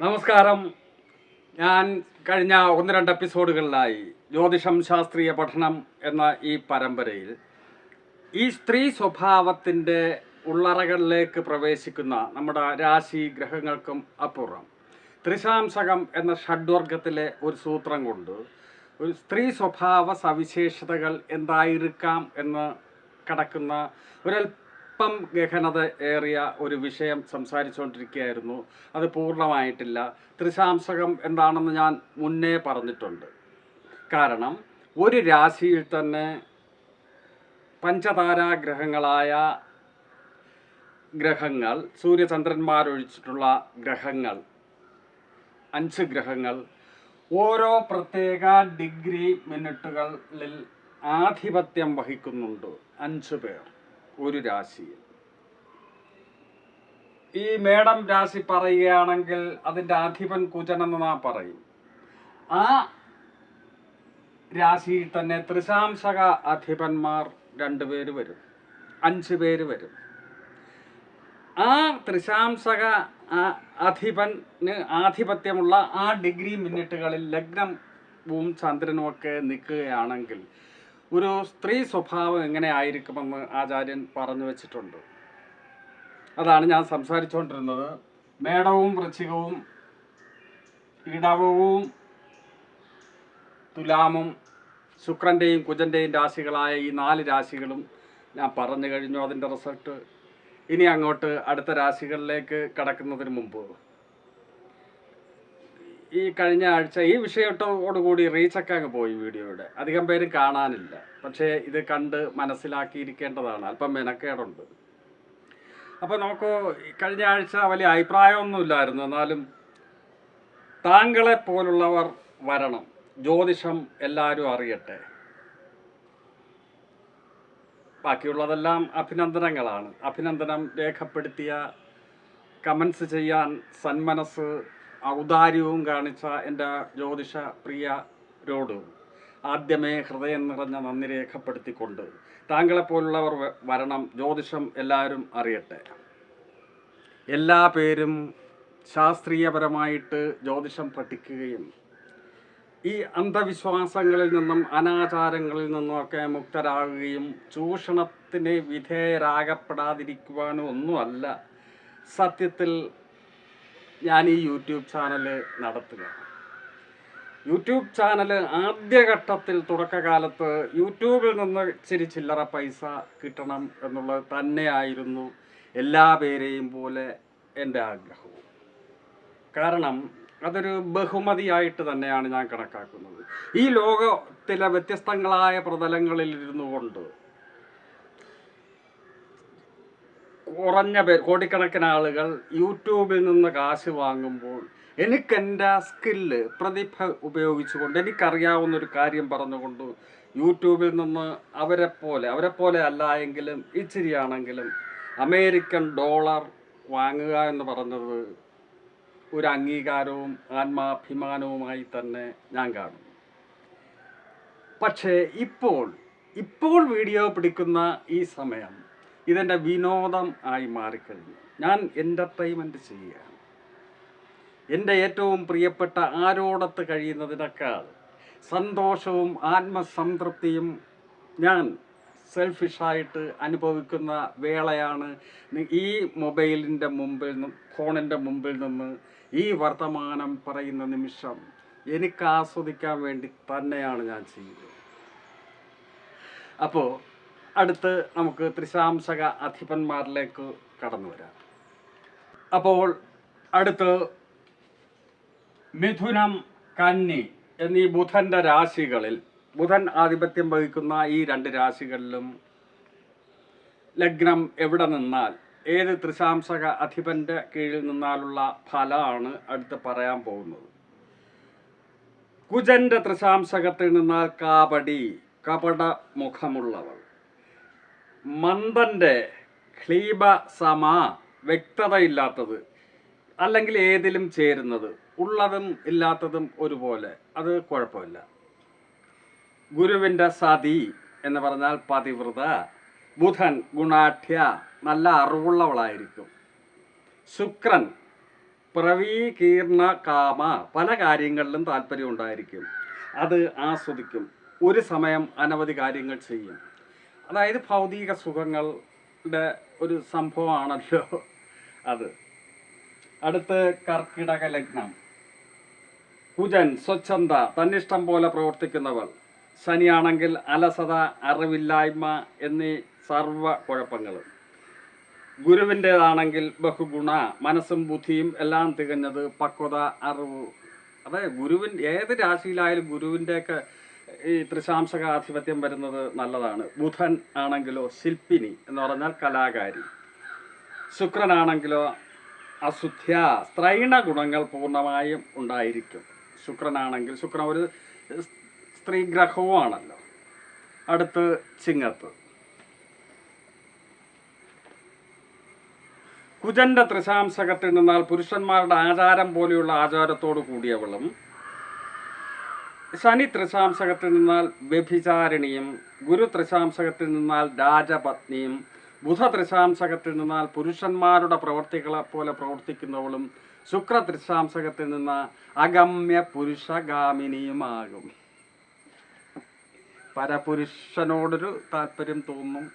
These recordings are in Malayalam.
നമസ്കാരം. ഞാൻ കഴിഞ്ഞ ഒന്ന് രണ്ട് എപ്പിസോഡുകളിലായി ജ്യോതിഷം ശാസ്ത്രീയ പഠനം എന്ന ഈ പരമ്പരയിൽ ഈ സ്ത്രീ സ്വഭാവത്തിന്റെ ഉള്ളറകളിലേക്ക് പ്രവേശിക്കുന്ന നമ്മുടെ രാശി ഗ്രഹങ്ങൾക്കും അപ്പുറം ത്രിശാംശകം എന്ന ഷഡ്വർഗത്തിലെ ഒരു സൂത്രം കൊണ്ട് ഒരു സ്ത്രീ സ്വഭാവ സവിശേഷതകൾ എന്തായിരിക്കാം എന്ന് കടക്കുന്ന ഒരല്പം ഗഹനത ഏറിയ ഒരു വിഷയം സംസാരിച്ചുകൊണ്ടിരിക്കുകയായിരുന്നു. അത് പൂർണമായിട്ടില്ല. ത്രിശാംസകം എന്താണെന്ന് ഞാൻ മുന്നേ പറഞ്ഞിട്ടുണ്ട്. കാരണം ഒരു രാശിയിൽ തന്നെ പഞ്ചതാരാഗ്രഹങ്ങളായ ഗ്രഹങ്ങൾ സൂര്യചന്ദ്രന്മാരൊഴിച്ചിട്ടുള്ള ഗ്രഹങ്ങൾ അഞ്ച് ഗ്രഹങ്ങൾ ഓരോ പ്രത്യേക ഡിഗ്രി മിനിറ്റുകളിൽ ആധിപത്യം വഹിക്കുന്നുണ്ട്. അഞ്ച് പേർ. ഒരു രാശിയിൽ. ഈ മേടം രാശി പറയുകയാണെങ്കിൽ അതിന്റെ ആധിപൻ കുചനെന്ന് നാ പറയും. ആ രാശിയിൽ തന്നെ ത്രിശാംശക അധിപന്മാർ രണ്ടുപേര് വരും. അഞ്ച് പേര് വരും. ആ ത്രിശാംശക അധിപന് ആധിപത്യമുള്ള ആ ഡിഗ്രി മിനിറ്റുകളിൽ ലഗ്നവും ചന്ദ്രനും ഒക്കെ നിൽക്കുകയാണെങ്കിൽ ഒരു സ്ത്രീ സ്വഭാവം എങ്ങനെ ആയിരിക്കുമെന്ന് ആചാര്യൻ പറഞ്ഞു വെച്ചിട്ടുണ്ട്. അതാണ് ഞാൻ സംസാരിച്ചുകൊണ്ടിരുന്നത്. മേടവും വൃശ്ചികവും ഇടവവും തുലാമും ശുക്രന്റെയും കുജന്റെയും രാശികളായ ഈ നാല് രാശികളും ഞാൻ പറഞ്ഞു കഴിഞ്ഞു. അതിന്റെ റിസൾട്ട് ഇനി അങ്ങോട്ട് അടുത്ത രാശികളിലേക്ക് കടക്കുന്നതിന് മുമ്പ്. ഈ കഴിഞ്ഞ ആഴ്ച ഈ വിഷയത്തോടുകൂടി റീച്ചൊക്കെ അങ്ങ് പോയി വീഡിയോയുടെ. അധികം പേര് കാണാനില്ല. പക്ഷേ ഇത് കണ്ട് മനസ്സിലാക്കിയിരിക്കേണ്ടതാണ്. അല്പം മെനക്കേടുണ്ട്. അപ്പോൾ നമുക്ക് കഴിഞ്ഞ ആഴ്ച വലിയ അഭിപ്രായമൊന്നുമില്ലായിരുന്നു. എന്നാലും താങ്കളെ പോലുള്ളവർ വരണം. ജ്യോതിഷം എല്ലാവരും അറിയട്ടെ. ബാക്കിയുള്ളതെല്ലാം അഭിനന്ദനങ്ങളാണ്. അഭിനന്ദനം രേഖപ്പെടുത്തിയ കമൻസ് ചെയ്യാൻ സന്മനസ് ഔദാര്യവും കാണിച്ച എന്റെ ജ്യോതിഷ പ്രിയരോട് ആദ്യമേ ഹൃദയം നിറഞ്ഞ നന്ദി രേഖപ്പെടുത്തിക്കൊണ്ട് താങ്കളെപ്പോലുള്ളവർ വരണം. ജ്യോതിഷം എല്ലാവരും അറിയട്ടെ. എല്ലാ പേരും ശാസ്ത്രീയപരമായിട്ട് ജ്യോതിഷം പഠിക്കുകയും ഈ അന്ധവിശ്വാസങ്ങളിൽ നിന്നും അനാചാരങ്ങളിൽ നിന്നുമൊക്കെ മുക്തരാകുകയും ചൂഷണത്തിന് വിധേയരാകപ്പെടാതിരിക്കുവാനും ഒന്നുമല്ല. സത്യത്തിൽ ഞാൻ ഈ യൂട്യൂബ് ചാനൽ നടത്തുക. യൂട്യൂബ് ചാനൽ ആദ്യഘട്ടത്തിൽ തുടക്കകാലത്ത് യൂട്യൂബിൽ നിന്ന് ഇച്ചിരി ചില്ലറ പൈസ കിട്ടണം എന്നുള്ളത് തന്നെയായിരുന്നു എല്ലാ പേരെയും പോലെ എന്റെ ആഗ്രഹവും. കാരണം അതൊരു ബഹുമതിയായിട്ട് തന്നെയാണ് ഞാൻ കണക്കാക്കുന്നത്. ഈ ലോകത്തിലെ വ്യത്യസ്തങ്ങളായ പ്രതലങ്ങളിൽ ഇരുന്നു കൊണ്ട് കുറഞ്ഞ പേർ കോടിക്കണക്കിന് ആളുകൾ യൂട്യൂബിൽ നിന്ന് കാശ് വാങ്ങുമ്പോൾ എനിക്ക് എന്റെ സ്കില്ല് പ്രതിഭ ഉപയോഗിച്ചുകൊണ്ട് എനിക്കറിയാവുന്ന ഒരു കാര്യം പറഞ്ഞുകൊണ്ട് യൂട്യൂബിൽ നിന്ന് അവരെ പോലെ അവരെ പോലെ അല്ല എങ്കിലും ഇച്ചിരിയാണെങ്കിലും അമേരിക്കൻ ഡോളർ വാങ്ങുക എന്ന് പറഞ്ഞത് ഒരു അംഗീകാരവും ആത്മാഭിമാനവുമായി തന്നെ ഞാൻ കാണും. പക്ഷേ ഇപ്പോൾ ഇപ്പോൾ വീഡിയോ പിടിക്കുന്ന ഈ സമയം ഇതെന്റെ വിനോദം ആയി മാറിക്കഴിഞ്ഞു. ഞാൻ എന്റർടൈൻമെന്റ് ചെയ്യുകയാണ്. എന്റെ ഏറ്റവും പ്രിയപ്പെട്ട ആരോടത്ത് കഴിയുന്നതിനേക്കാൾ സന്തോഷവും ആത്മസംതൃപ്തിയും ഞാൻ സെൽഫിഷായിട്ട് അനുഭവിക്കുന്ന വേളയാണ് ഈ മൊബൈലിന്റെ മുമ്പിൽ നിന്ന് ഫോണിന്റെ മുമ്പിൽ നിന്ന് ഈ വർത്തമാനം പറയുന്ന നിമിഷം എനിക്ക് ആസ്വദിക്കാൻ വേണ്ടി തന്നെയാണ് ഞാൻ ചെയ്യുന്നത്. അപ്പോൾ അടുത്ത് നമുക്ക് ത്രിശാംശക അധിപന്മാരിലേക്ക് കടന്നു വരാം. അപ്പോൾ അടുത്ത് മിഥുനം കന്നി എന്നീ ബുധന്റെ രാശികളിൽ ബുധൻ ആധിപത്യം വഹിക്കുന്ന ഈ രണ്ട് രാശികളിലും ലഗ്നം എവിടെ നിന്നാൽ ഏത് ത്രിശാംശക അധിപന്റെ കീഴിൽ നിന്നാലുള്ള ഫലമാണ് അടുത്ത് പറയാൻ പോകുന്നത്. കുജന്റെ ത്രിശാംശകത്തിൽ നിന്നാൽ കാപടി കപട മുഖമുള്ളവൾ. മന്ദന്റെ ക്ലീബ സമ വ്യക്തതയില്ലാത്തത് അല്ലെങ്കിൽ ഏതിലും ചേരുന്നത് ഉള്ളതും ഇല്ലാത്തതും ഒരുപോലെ അത് കുഴപ്പമില്ല. ഗുരുവിന്റെ സതി എന്ന് പറഞ്ഞാൽ പതിവ്രത ബുധൻ ഗുണാഠ്യ നല്ല അറിവുള്ളവളായിരിക്കും. ശുക്രൻ പ്രവീകീർണ കാമ പല കാര്യങ്ങളിലും താല്പര്യം ഉണ്ടായിരിക്കും അത് ആസ്വദിക്കും. ഒരു സമയം അനവധി കാര്യങ്ങൾ ചെയ്യും. അതായത് ഭൗതിക സുഖങ്ങളുടെ ഒരു സംഭവമാണല്ലോ അത്. അടുത്ത് കർക്കിടക ലഗ്നം. കുജൻ സ്വച്ഛന്ത തന്നിഷ്ടം പോലെ പ്രവർത്തിക്കുന്നവൾ. ശനിയാണെങ്കിൽ അലസത അറിവില്ലായ്മ എന്നീ സർവ കുഴപ്പങ്ങൾ. ഗുരുവിന്റെതാണെങ്കിൽ ബഹുഗുണ മനസ്സും ബുദ്ധിയും എല്ലാം തികഞ്ഞത് പക്വത അറിവ്. അതെ ഗുരുവിൻ ഏത് രാശിയിലായാലും ഗുരുവിന്റെയൊക്കെ ഈ ത്രിശാംശക ആധിപത്യം വരുന്നത് നല്ലതാണ്. ബുധൻ ആണെങ്കിലോ ശില്പിനി എന്ന് പറഞ്ഞാൽ കലാകാരി. ശുക്രനാണെങ്കിലോ അശുദ്ധ്യ സ്ത്രൈണ ഗുണങ്ങൾ പൂർണമായും ഉണ്ടായിരിക്കും. ശുക്രനാണെങ്കിൽ ശുക്രൻ ഒരു സ്ത്രീ ഗ്രഹവുമാണല്ലോ. അടുത്ത് ചിങ്ങത്ത്. കുജന്റെ ത്രിശാംശകത്തിൽ നിന്നാൽ പുരുഷന്മാരുടെ ആചാരം പോലെയുള്ള ആചാരത്തോടു കൂടിയവളും ശനി ത്രിശാംശകത്തിൽ നിന്നാൽ വ്യഭിചാരിണിയും ഗുരു ത്രിശാംശകത്തിൽ നിന്നാൽ രാജപത്നിയും ബുധ ത്രിശാംശകത്തിൽ നിന്നാൽ പുരുഷന്മാരുടെ പ്രവർത്തികളെ പോലെ പ്രവർത്തിക്കുന്നവളും ശുക്ര ത്രിശാംശകത്തിൽ നിന്ന് അഗമ്യ പുരുഷഗാമിനിയുമാകും. പരപുരുഷനോടൊരു താല്പര്യം തോന്നും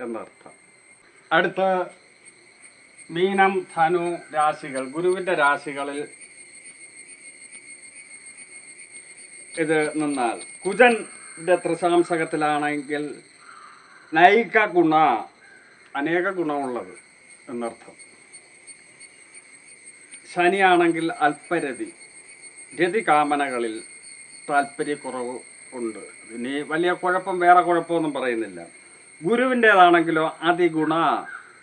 എന്നർത്ഥം. അടുത്ത മീനം ധനു രാശികൾ ഗുരുവിന്റെ രാശികളിൽ ഇത് നിന്നാൽ. കുജന്റെ ത്രിശാംശകത്തിലാണെങ്കിൽ നൈക ഗുണ അനേക ഗുണമുള്ളത് എന്നർത്ഥം. ശനിയാണെങ്കിൽ അല്പരതി രതി കാമനകളിൽ താല്പര്യക്കുറവ് ഉണ്ട്. ഇനി വലിയ കുഴപ്പം വേറെ കുഴപ്പമൊന്നും പറയുന്നില്ല. ഗുരുവിന്റേതാണെങ്കിലോ അതിഗുണ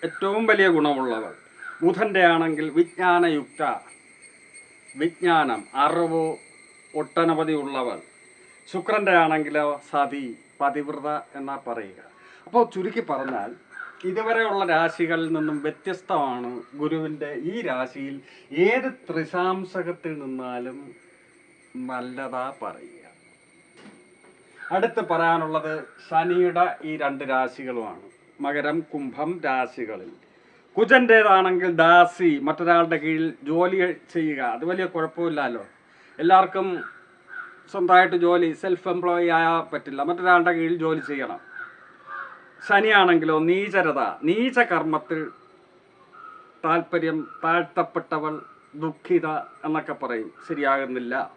ഏറ്റവും വലിയ ഗുണമുള്ളവൾ. ബുധന്റെ ആണെങ്കിൽ വിജ്ഞാനയുക്ത വിജ്ഞാനം അറിവ് ഒട്ടനവധി ഉള്ളവൾ ശുക്രന്റെ ആണെങ്കിലോ സതി പതിവ്രത എന്നാ പറയുക. അപ്പോൾ ചുരുക്കി പറഞ്ഞാൽ ഇതുവരെയുള്ള രാശികളിൽ നിന്നും വ്യത്യസ്തമാണ് ഗുരുവിന്റെ ഈ രാശിയിൽ ഏത് ത്രിശാംശകത്തിൽ നിന്നാലും നല്ലതാ പറയുക. അടുത്ത് പറയാനുള്ളത് ശനിയുടെ ഈ രണ്ട് രാശികളുമാണ്. മകരം കുംഭം രാശികളിൽ. കുജന്റേതാണെങ്കിൽ ദാസി മറ്റൊരാളുടെ കീഴിൽ ജോലി ചെയ്യുക. അത് വലിയ കുഴപ്പമില്ലല്ലോ. എല്ലാവർക്കും സ്വന്തമായിട്ട് ജോലി സെൽഫ് എംപ്ലോയി ആയാൽ പറ്റില്ല. മറ്റൊരാളുടെ കീഴിൽ ജോലി ചെയ്യണം. ശനിയാണെങ്കിലോ നീചരത നീച കർമ്മത്തിൽ താല്പര്യം താഴ്ത്തപ്പെട്ടവൾ ദുഃഖിത എന്നൊക്കെ പറയും. ശരിയാകുന്നില്ല.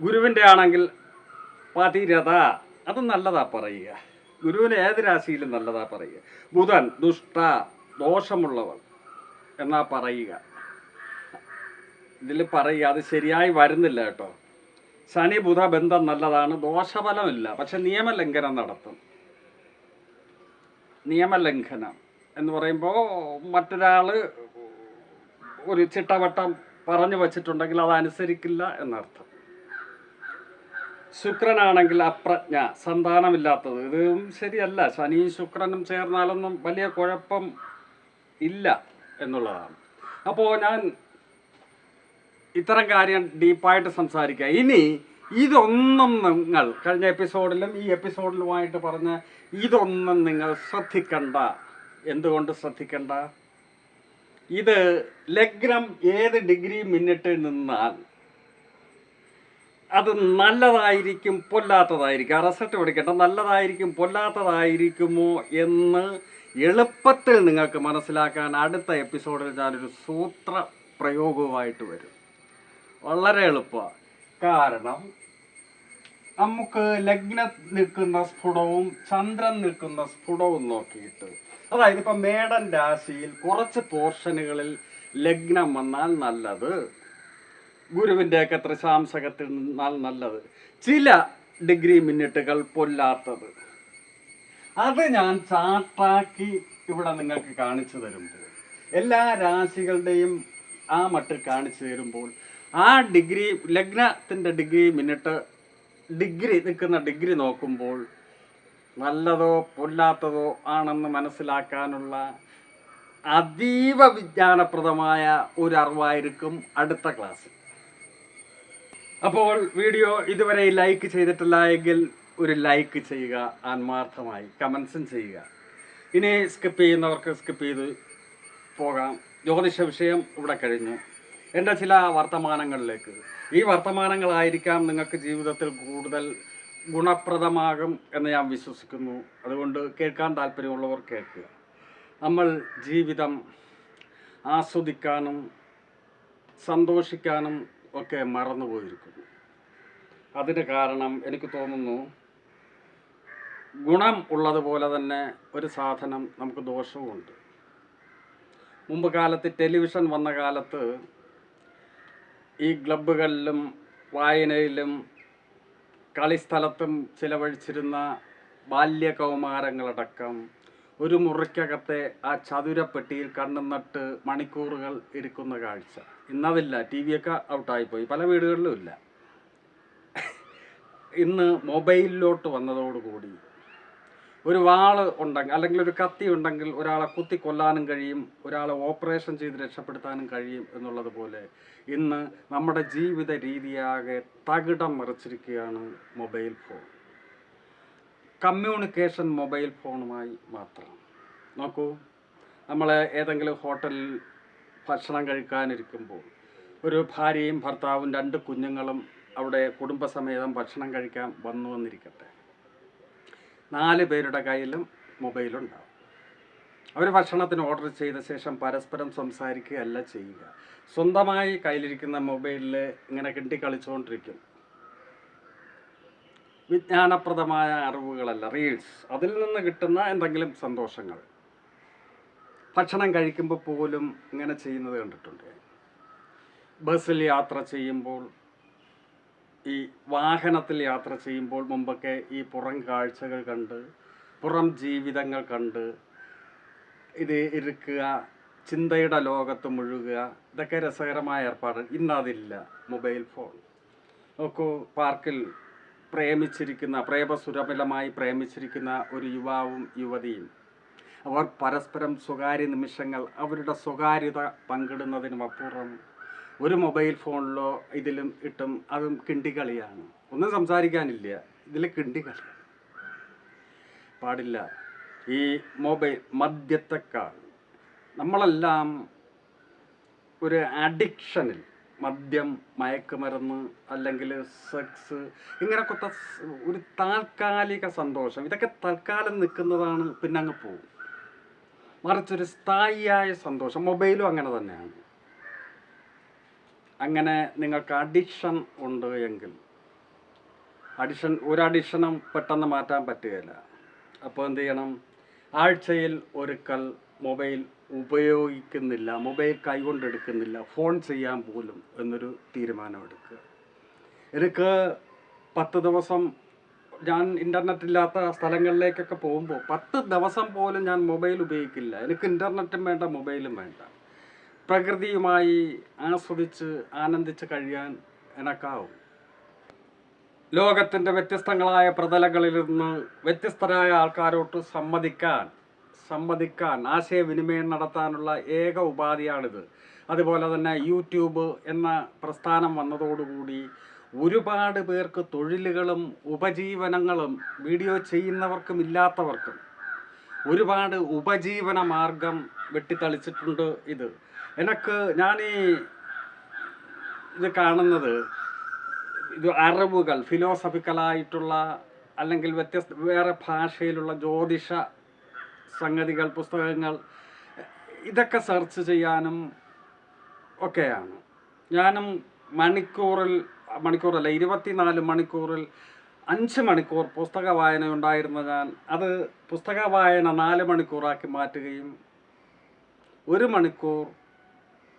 ഗുരുവിന്റെ ആണെങ്കിൽ പതിരത അത് നല്ലതാ പറയുക. ഗുരുവിന് ഏത് രാശിയിലും നല്ലതാ പറയുക. ബുധൻ ദുഷ്ട ദോഷമുള്ളവൾ എന്നാ പറയുക. ഇതിൽ പറയുക അത് ശരിയായി വരുന്നില്ല കേട്ടോ. ശനി ബുധ ബന്ധം നല്ലതാണ് ദോഷഫലമില്ല. പക്ഷെ നിയമലംഘനം നടത്തും. നിയമലംഘനം എന്ന് പറയുമ്പോൾ മറ്റൊരാൾ ഒരു ചിട്ടവട്ടം പറഞ്ഞു വച്ചിട്ടുണ്ടെങ്കിൽ അത് എന്നർത്ഥം. ശുക്രനാണെങ്കിൽ അപ്രജ്ഞ സന്താനമില്ലാത്തത്. ഇതും ശരിയല്ല. ശനിയും ശുക്രനും ചേർന്നാലൊന്നും വലിയ കുഴപ്പം ഇല്ല എന്നുള്ളതാണ്. അപ്പോൾ ഞാൻ ഇത്തരം കാര്യം ഡീപ്പായിട്ട് സംസാരിക്കുക. ഇനി ഇതൊന്നും നിങ്ങൾ കഴിഞ്ഞ എപ്പിസോഡിലും ഈ എപ്പിസോഡിലുമായിട്ട് പറഞ്ഞ ഇതൊന്നും നിങ്ങൾ ശ്രദ്ധിക്കണ്ട. എന്തുകൊണ്ട് ശ്രദ്ധിക്കണ്ട? ഇത് ലഗ്നം ഏത് ഡിഗ്രി മിന്നിട്ട് നിന്നാൽ അത് നല്ലതായിരിക്കും പൊല്ലാത്തതായിരിക്കും. ആ റിസൾട്ട് പഠിക്കട്ടെ നല്ലതായിരിക്കും പൊല്ലാത്തതായിരിക്കുമോ എന്ന് എളുപ്പത്തിൽ നിങ്ങൾക്ക് മനസ്സിലാക്കാൻ അടുത്ത എപ്പിസോഡിൽ ഞാനൊരു സൂത്ര പ്രയോഗവുമായിട്ട് വരും. വളരെ എളുപ്പമാണ്. കാരണം നമുക്ക് ലഗ്ന നിൽക്കുന്ന സ്ഫുടവും ചന്ദ്രൻ നിൽക്കുന്ന സ്ഫുടവും നോക്കിയിട്ട് അതായത് ഇപ്പം മേടൻ രാശിയിൽ കുറച്ച് പോർഷനുകളിൽ ലഗ്നം വന്നാൽ നല്ലത്. ഗുരുവിന്റെയൊക്കെ ത്രിശാംശകത്തിൽ നിന്നാൽ നല്ലത്. ചില ഡിഗ്രി മിനിറ്റുകൾ പൊല്ലാത്തത്. അത് ഞാൻ ചാർട്ടാക്കി ഇവിടെ നിങ്ങൾക്ക് കാണിച്ചു തരുമ്പോൾ എല്ലാ രാശികളുടെയും ആ മട്ടിൽ കാണിച്ചു തരുമ്പോൾ ആ ഡിഗ്രി ലഗ്നത്തിന്റെ ഡിഗ്രി മിനിറ്റ് ഡിഗ്രി നിൽക്കുന്ന ഡിഗ്രി നോക്കുമ്പോൾ നല്ലതോ പൊല്ലാത്തതോ ആണെന്ന് മനസ്സിലാക്കാനുള്ള അതീവ വിജ്ഞാനപ്രദമായ ഒരു അറിവായിരിക്കും അടുത്ത ക്ലാസ്. അപ്പോൾ വീഡിയോ ഇതുവരെ ലൈക്ക് ചെയ്തിട്ടില്ല എങ്കിൽ ഒരു ലൈക്ക് ചെയ്യുക ആത്മാർത്ഥമായി കമൻസും ചെയ്യുക. ഇനി സ്കിപ്പ് ചെയ്യുന്നവർക്ക് സ്കിപ്പ് ചെയ്ത് പോകാം. ജ്യോതിഷ വിഷയം ഇവിടെ കഴിഞ്ഞു. എന്റെ ചില വർത്തമാനങ്ങളിലേക്ക്. ഈ വർത്തമാനങ്ങളായിരിക്കാം നിങ്ങൾക്ക് ജീവിതത്തിൽ കൂടുതൽ ഗുണപ്രദമാകും എന്ന് ഞാൻ വിശ്വസിക്കുന്നു. അതുകൊണ്ട് കേൾക്കാൻ താല്പര്യമുള്ളവർ കേൾക്കുക. നമ്മൾ ജീവിതം ആസ്വദിക്കാനും സന്തോഷിക്കാനും ഒക്കെ മറന്നുപോയിരിക്കുന്നു. അതിന് കാരണം എനിക്ക് തോന്നുന്നു ഗുണം ഉള്ളതുപോലെ തന്നെ ഒരു സാധനം നമുക്ക് ദോഷവുമുണ്ട്. മുമ്പ് കാലത്ത് ടെലിവിഷൻ വന്ന കാലത്ത് ഈ ക്ലബ്ബുകളിലും വായനയിലും കളിസ്ഥലത്തും ചിലവഴിച്ചിരുന്ന ബാല്യകൗമാരങ്ങളടക്കം ഒരു മുറിക്കകത്തെ ആ ചതുരപ്പെട്ടിയിൽ കണ്ണും നട്ട് മണിക്കൂറുകൾ ഇരിക്കുന്ന കാഴ്ച. ഇന്നതില്ല ടി വിയൊക്കെ ഔട്ടായിപ്പോയി. പല വീടുകളിലും ഇല്ല. ഇന്ന് മൊബൈലിലോട്ട് വന്നതോടുകൂടി ഒരു വാൾ ഉണ്ടെങ്കിൽ അല്ലെങ്കിൽ ഒരു കത്തി ഉണ്ടെങ്കിൽ ഒരാളെ കുത്തി കൊല്ലാനും കഴിയും ഒരാളെ ഓപ്പറേഷൻ ചെയ്ത് രക്ഷപ്പെടുത്താനും കഴിയും എന്നുള്ളത് പോലെ ഇന്ന് നമ്മുടെ ജീവിത രീതിയാകെ തകിടം മറിച്ചിരിക്കുകയാണ് മൊബൈൽ ഫോൺ. കമ്മ്യൂണിക്കേഷൻ മൊബൈൽ ഫോണുമായി മാത്രം. നോക്കൂ നമ്മൾ ഏതെങ്കിലും ഹോട്ടലിൽ ഭക്ഷണം കഴിക്കാനിരിക്കുമ്പോൾ ഒരു ഭാര്യയും ഭർത്താവും രണ്ട് കുഞ്ഞുങ്ങളും അവിടെ കുടുംബസമേതം ഭക്ഷണം കഴിക്കാൻ വന്നു വന്നിരിക്കട്ടെ നാല് പേരുടെ കയ്യിലും മൊബൈലുണ്ടാവും. അവർ ഭക്ഷണത്തിന് ഓർഡർ ചെയ്ത ശേഷം പരസ്പരം സംസാരിക്കുകയല്ല ചെയ്യുക. സ്വന്തമായി കയ്യിലിരിക്കുന്ന മൊബൈലിൽ ഇങ്ങനെ കിണ്ടി കളിച്ചുകൊണ്ടിരിക്കും വിജ്ഞാനപ്രദമായ അറിവുകളല്ല റീൽസ് അതിൽ നിന്ന് കിട്ടുന്ന എന്തെങ്കിലും സന്തോഷങ്ങൾ. ഭക്ഷണം കഴിക്കുമ്പോൾ പോലും ഇങ്ങനെ ചെയ്യുന്നത് കണ്ടിട്ടുണ്ട്. ബസ്സിൽ യാത്ര ചെയ്യുമ്പോൾ ഈ വാഹനത്തിൽ യാത്ര ചെയ്യുമ്പോൾ മുമ്പൊക്കെ ഈ പുറം കാഴ്ചകൾ കണ്ട് പുറം ജീവിതങ്ങൾ കണ്ട് ഇത് ഇരിക്കുക ചിന്തയുടെ ലോകത്ത് മുഴുകുക ഇതൊക്കെ രസകരമായ ഏർപ്പാട്. ഇന്നതില്ല മൊബൈൽ ഫോൺ. നോക്കൂ പാർക്കിൽ പ്രേമിച്ചിരിക്കുന്ന പ്രേമസുരമിലമായി പ്രേമിച്ചിരിക്കുന്ന ഒരു യുവാവും യുവതിയും അവർ പരസ്പരം സ്വകാര്യ നിമിഷങ്ങൾ അവരുടെ സ്വകാര്യത പങ്കിടുന്നതിനുമപ്പുറം ഒരു മൊബൈൽ ഫോണിലോ ഇതിലും ഇട്ടും അതും കിണ്ടിക്കളിയാണ് ഒന്നും സംസാരിക്കാനില്ല. ഇതിൽ കിണ്ടിക്കളി പാടില്ല. ഈ മൊബൈൽ മദ്യത്തെക്കാൾ നമ്മളെല്ലാം ഒരു അഡിക്ഷനിൽ മദ്യം മയക്കുമരുന്ന് അല്ലെങ്കിൽ സെക്സ് ഇങ്ങനൊക്കെ ഒരു താൽക്കാലിക സന്തോഷം. ഇതൊക്കെ തൽക്കാലം നിൽക്കുന്നതാണ് പിന്നെ പോകും മറിച്ചൊരു സ്ഥായിയായ സന്തോഷം. മൊബൈലും അങ്ങനെ തന്നെയാണ്. അങ്ങനെ നിങ്ങൾക്ക് അഡിക്ഷൻ ഉണ്ട് എങ്കിൽ അഡിഷൻ ഒരു അഡിക്ഷനും പെട്ടെന്ന് മാറ്റാൻ പറ്റുകയില്ല. അപ്പോൾ എന്ത് ചെയ്യണം? ആഴ്ചയിൽ ഒരിക്കൽ മൊബൈൽ ഉപയോഗിക്കുന്നില്ല മൊബൈൽ കൈകൊണ്ടെടുക്കുന്നില്ല ഫോൺ ചെയ്യാൻ പോലും എന്നൊരു തീരുമാനമെടുക്കുക. എനിക്ക് പത്ത് ദിവസം ഞാൻ ഇന്റർനെറ്റ് ഇല്ലാത്ത സ്ഥലങ്ങളിലേക്കൊക്കെ പോകുമ്പോൾ പത്ത് ദിവസം പോലും ഞാൻ മൊബൈൽ ഉപയോഗിക്കില്ല. എനിക്ക് ഇന്റർനെറ്റും വേണ്ട മൊബൈലും വേണ്ട. പ്രകൃതിയുമായി ആസ്വദിച്ച് ആനന്ദിച്ച് കഴിയാൻ എനക്കാവും ലോകത്തിന്റെ വ്യത്യസ്തങ്ങളായ പ്രതലങ്ങളിൽ നിന്ന് വ്യത്യസ്തരായ ആൾക്കാരോട്ട് സമ്മതിക്കാൻ സമ്മതിക്കാൻ ആശയവിനിമയം നടത്താനുള്ള ഏക ഉപാധിയാണിത്. അതുപോലെ തന്നെ യൂട്യൂബ് എന്ന പ്രസ്ഥാനം വന്നതോടുകൂടി ഒരുപാട് പേർക്ക് തൊഴിലുകളും ഉപജീവനങ്ങളും വീഡിയോ ചെയ്യുന്നവർക്കും ഇല്ലാത്തവർക്കും ഒരുപാട് ഉപജീവന മാർഗം വെട്ടിത്തളിച്ചിട്ടുണ്ട് ഇത്. എനിക്ക് ഞാൻ ഈ ഇത് കാണുന്നത് ഇത് അറിവുകൾ ഫിലോസഫിക്കലായിട്ടുള്ള അല്ലെങ്കിൽ വ്യത്യസ്ത വേറെ ഭാഷയിലുള്ള ജ്യോതിഷ സംഗതികൾ പുസ്തകങ്ങൾ ഇതൊക്കെ സെർച്ച് ചെയ്യാനും ഒക്കെയാണ്. ഞാനും മണിക്കൂറിൽ മണിക്കൂറല്ല ഇരുപത്തിനാല് മണിക്കൂറിൽ അഞ്ച് മണിക്കൂർ പുസ്തക വായന ഉണ്ടായിരുന്ന ഞാൻ. അത് പുസ്തക വായന നാല് മണിക്കൂറാക്കി മാറ്റുകയും ഒരു മണിക്കൂർ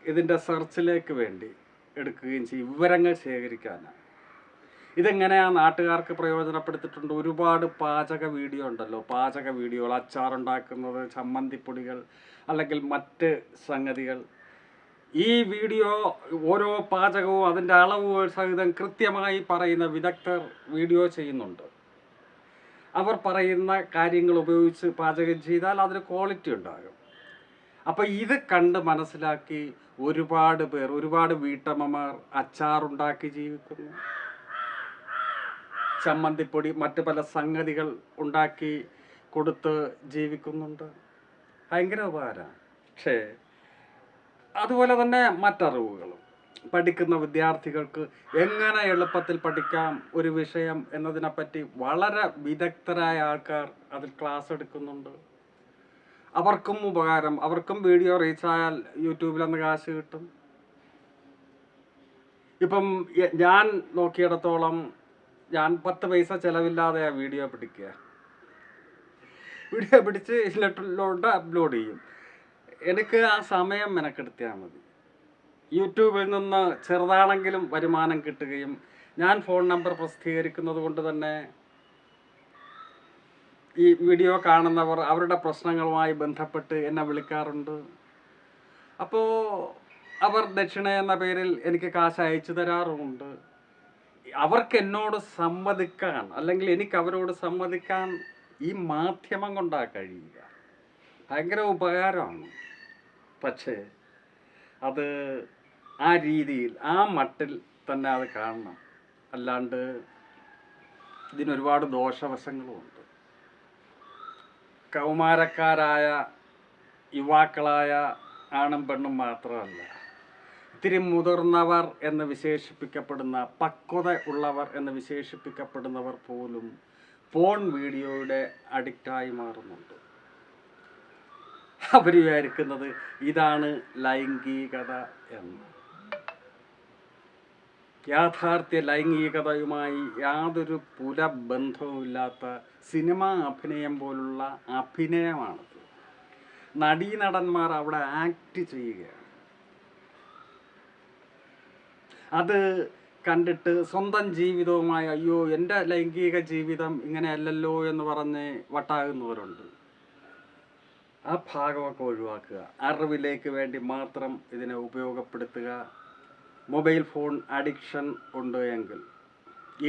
ഇതിന്റെ സെർച്ചിലേക്ക് വേണ്ടി എടുക്കുകയും ചെയ്യും. വിവരങ്ങൾ ശേഖരിക്കാനാണ്. ഇതെങ്ങനെയാണ് നാട്ടുകാർക്ക് പ്രയോജനപ്പെടുത്തിയിട്ടുണ്ട്? ഒരുപാട് പാചക വീഡിയോ ഉണ്ടല്ലോ. പാചക വീഡിയോകൾ അച്ചാറുണ്ടാക്കുന്നത് ചമ്മന്തിപ്പൊടികൾ അല്ലെങ്കിൽ മറ്റ് സംഗതികൾ. ഈ വീഡിയോ ഓരോ പാചകവും അതിന്റെ അളവ് സഹിതം കൃത്യമായി പറയുന്ന വിദഗ്ധർ വീഡിയോ ചെയ്യുന്നുണ്ട്. അവർ പറയുന്ന കാര്യങ്ങൾ ഉപയോഗിച്ച് പാചകം ചെയ്താൽ അതിന് ക്വാളിറ്റി ഉണ്ടാകും. അപ്പോൾ ഇത് കണ്ട് മനസ്സിലാക്കി ഒരുപാട് പേർ ഒരുപാട് വീട്ടമ്മമാർ അച്ചാറുണ്ടാക്കി ജീവിക്കുന്നു. ചമ്മന്തിപ്പൊടി മറ്റു പല സംഗതികൾ ഉണ്ടാക്കി കൊടുത്ത് ജീവിക്കുന്നുണ്ട്. ഭയങ്കര ഉപകാരമാണ്. പക്ഷേ അതുപോലെ തന്നെ മറ്ററിവുകളും. പഠിക്കുന്ന വിദ്യാർത്ഥികൾക്ക് എങ്ങനെ എളുപ്പത്തിൽ പഠിക്കാം ഒരു വിഷയം എന്നതിനെപ്പറ്റി വളരെ വിദഗ്ധരായ ആൾക്കാർ അതിൽ ക്ലാസ് എടുക്കുന്നുണ്ട്. അവർക്കും ഉപകാരം. അവർക്കും വീഡിയോ റീച്ച് ആയാൽ യൂട്യൂബിൽ അന്ന് കാശ് കിട്ടും. ഇപ്പം ഞാൻ നോക്കിയിടത്തോളം ഞാൻ പത്ത് പൈസ ചിലവില്ലാതെ വീഡിയോ പിടിക്കുക. വീഡിയോ പിടിച്ച് ഇതിലോട്ട് അപ്ലോഡ് ചെയ്യും. എനിക്ക് ആ സമയം മെനക്കെടുത്തിയാൽ മതി. യൂട്യൂബിൽ നിന്ന് ചെറുതാണെങ്കിലും വരുമാനം കിട്ടുകയും ഞാൻ ഫോൺ നമ്പർ പ്രസിദ്ധീകരിക്കുന്നത് കൊണ്ട് തന്നെ ഈ വീഡിയോ കാണുന്നവർ അവരുടെ പ്രശ്നങ്ങളുമായി ബന്ധപ്പെട്ട് എന്നെ വിളിക്കാറുണ്ട്. അപ്പോൾ അവർ ദക്ഷിണ എന്ന പേരിൽ എനിക്ക് കാശ് അയച്ചു തരാറുമുണ്ട്. അവർക്ക് എന്നോട് സമ്മതിക്കാൻ അല്ലെങ്കിൽ എനിക്ക് അവരോട് സമ്മതിക്കാൻ ഈ മാധ്യമം കൊണ്ടാ കഴിയുക? ഭയങ്കര ഉപകാരമാണ്. പക്ഷേ അത് ആ രീതിയിൽ ആ മട്ടിൽ തന്നെ അത് കാണണം. അല്ലാണ്ട് ഇതിനൊരുപാട് ദോഷവശങ്ങളുമുണ്ട്. കൗമാരക്കാരായ യുവാക്കളായ ആണും പെണ്ണും മാത്രമല്ല ഇത്തിരി മുതിർന്നവർ എന്ന് വിശേഷിപ്പിക്കപ്പെടുന്ന പക്വത ഉള്ളവർ എന്ന് വിശേഷിപ്പിക്കപ്പെടുന്നവർ പോലും ഫോൺ വീഡിയോയുടെ അഡിക്റ്റായി മാറുന്നുണ്ട്. അവർ വിചാരിക്കുന്നത് ഇതാണ് ലൈംഗികത എന്ന്. യാഥാർത്ഥ്യ ലൈംഗികതയുമായി യാതൊരു പുലബന്ധവുമില്ലാത്ത സിനിമാ അഭിനയം പോലുള്ള അഭിനയമാണത് നടീനടന്മാർ അവിടെ ആക്ട് ചെയ്യുകയാണ്. അത് കണ്ടിട്ട് സ്വന്തം ജീവിതവുമായി അയ്യോ എന്റെ ലൈംഗിക ജീവിതം ഇങ്ങനെയല്ലല്ലോ എന്ന് പറഞ്ഞ് വട്ടാകുന്നവരുണ്ട്. ആ ഭാഗമൊക്കെ ഒഴിവാക്കുക. അറിവിലേക്ക് വേണ്ടി മാത്രം ഇതിനെ ഉപയോഗപ്പെടുത്തുക. മൊബൈൽ ഫോൺ അഡിക്ഷൻ ഉണ്ട് എങ്കിൽ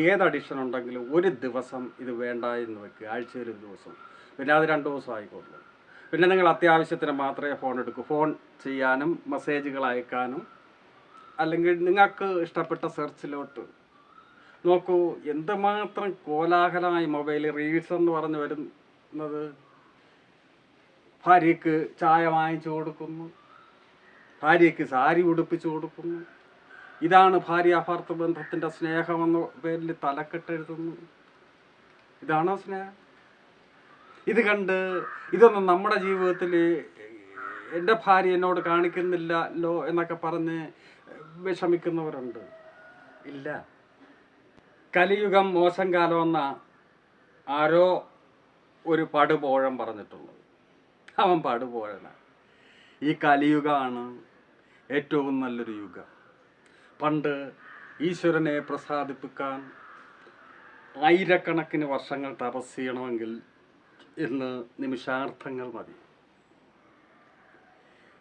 ഏത് അഡിക്ഷൻ ഉണ്ടെങ്കിലും ഒരു ദിവസം ഇത് വേണ്ട എന്ന് വെക്കുക ആഴ്ചയിൽ ഒരു ദിവസം. പിന്നെ അത് രണ്ട് ദിവസം ആയിക്കോളൂ പിന്നെ നിങ്ങൾ അത്യാവശ്യത്തിന് മാത്രമേ ഫോൺ എടുക്കൂ. ഫോൺ ചെയ്യാനും മെസ്സേജുകൾ അയക്കാനും അല്ലെങ്കിൽ നിങ്ങൾക്ക് ഇഷ്ടപ്പെട്ട സെർച്ചിലോട്ട് നോക്കൂ. എന്തുമാത്രം കോലാഹലമായി മൊബൈൽ റീൽസ് എന്ന് പറഞ്ഞ് വരുന്നത്. ഭാര്യയ്ക്ക് ചായ വാങ്ങിച്ചു കൊടുക്കുന്നു. ഭാര്യയ്ക്ക് സാരി ഉടുപ്പിച്ചു കൊടുക്കുന്നു. ഇതാണ് ഭാര്യ ഭർത്തൃ ബന്ധത്തിന്റെ സ്നേഹമെന്ന പേരിൽ തലക്കെട്ടെഴുതുന്നു ഇതാണോ സ്നേഹം? ഇത് കണ്ട് ഇതൊന്നും നമ്മുടെ ജീവിതത്തിൽ എന്റെ ഭാര്യ എന്നോട് കാണിക്കുന്നില്ലല്ലോ എന്നൊക്കെ പറഞ്ഞ് വിഷമിക്കുന്നവരുണ്ട്. ഇല്ല. കലിയുഗം മോശം കാലമെന്ന ആരോ ഒരു പടുപോഴം പറഞ്ഞിട്ടുള്ളത് അവൻ പടുപോഴന ഈ കലിയുഗമാണ് ഏറ്റവും നല്ലൊരു യുഗം. പണ്ട് ഈശ്വരനെ പ്രസാദിപ്പിക്കാൻ ആയിരക്കണക്കിന് വർഷങ്ങൾ തപസ് ചെയ്യണമെങ്കിൽ ഇന്ന് നിമിഷാർത്ഥങ്ങൾ മതി.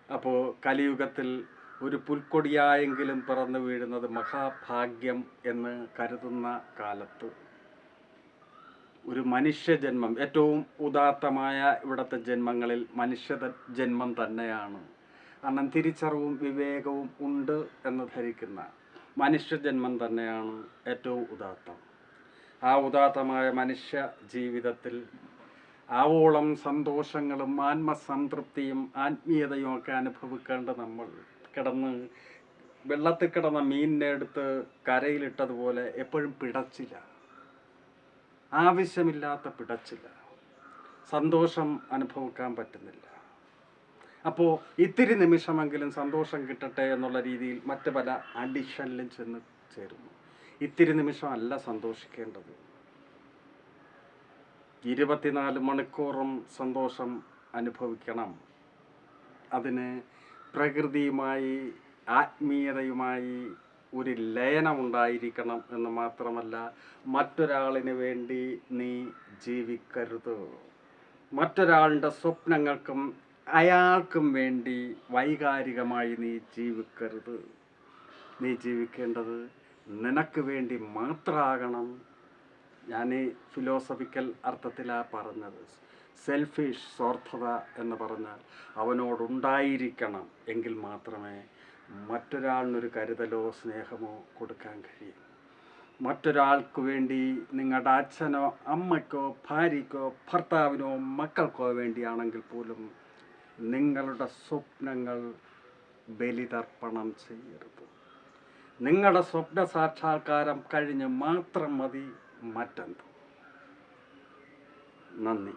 അപ്പോൾ കലിയുഗത്തിൽ ഒരു പുൽക്കൊടിയായെങ്കിലും പിറന്നു വീഴുന്നത് മഹാഭാഗ്യം എന്ന് കരുതുന്ന കാലത്ത് ഒരു മനുഷ്യജന്മം ഏറ്റവും ഉദാത്തമായ ഇവിടുത്തെ ജന്മങ്ങളിൽ മനുഷ്യ ജന്മം തന്നെയാണ്. കാരണം തിരിച്ചറിവും വിവേകവും ഉണ്ട് എന്ന് ധരിക്കുന്ന മനുഷ്യജന്മം തന്നെയാണ് ഏറ്റവും ഉദാത്തം. ആ ഉദാത്തമായ മനുഷ്യ ജീവിതത്തിൽ ആവോളം സന്തോഷങ്ങളും ആത്മസംതൃപ്തിയും ആത്മീയതയും ഒക്കെ അനുഭവിക്കേണ്ട നമ്മൾ കിടന്ന് വെള്ളത്തിൽ കിടന്ന മീനിനെ എടുത്ത് കരയിലിട്ടതുപോലെ എപ്പോഴും പിടച്ചില്ല. ആവശ്യമില്ലാത്ത പിടച്ചില്ല. സന്തോഷം അനുഭവിക്കാൻ പറ്റുന്നില്ല. അപ്പോൾ ഇത്തിരി നിമിഷമെങ്കിലും സന്തോഷം കിട്ടട്ടെ എന്നുള്ള രീതിയിൽ മറ്റ് പല അഡിഷനിലും ചെന്ന് ചേരുന്നു. ഇത്തിരി നിമിഷമല്ല സന്തോഷിക്കേണ്ടത്. ഇരുപത്തിനാല് മണിക്കൂറും സന്തോഷം അനുഭവിക്കണം. അതിന് പ്രകൃതിയുമായി ആത്മീയതയുമായി ഒരു ലയനമുണ്ടായിരിക്കണം എന്ന് മാത്രമല്ല മറ്റൊരാളിന് വേണ്ടി നീ ജീവിക്കരുത്. മറ്റൊരാളുടെ സ്വപ്നങ്ങൾക്കും അയാൾക്കും വേണ്ടി വൈകാരികമായി നീ ജീവിക്കരുത്. നീ ജീവിക്കേണ്ടത് നിനക്ക് വേണ്ടി മാത്രമാകണം ഞാൻ ഈ ഫിലോസഫിക്കൽ അർത്ഥത്തിലാണ് പറഞ്ഞത്. സെൽഫിഷ് സ്വാർത്ഥത എന്ന് പറഞ്ഞാൽ അവനോടുണ്ടായിരിക്കണം എങ്കിൽ മാത്രമേ മറ്റൊരാളിനൊരു കരുതലോ സ്നേഹമോ കൊടുക്കാൻ കഴിയൂ. മറ്റൊരാൾക്ക് വേണ്ടി നിങ്ങളുടെ അച്ഛനോ അമ്മയ്ക്കോ ഭാര്യയ്ക്കോ ഭർത്താവിനോ മക്കൾക്കോ വേണ്ടിയാണെങ്കിൽ പോലും നിങ്ങളുടെ സ്വപ്നങ്ങൾ ബലിതർപ്പണം ചെയ്യരുത്. നിങ്ങളുടെ സ്വപ്ന സാക്ഷാത്കാരം കഴിഞ്ഞ് മാത്രം മതി മറ്റെന്ത്. നന്ദി.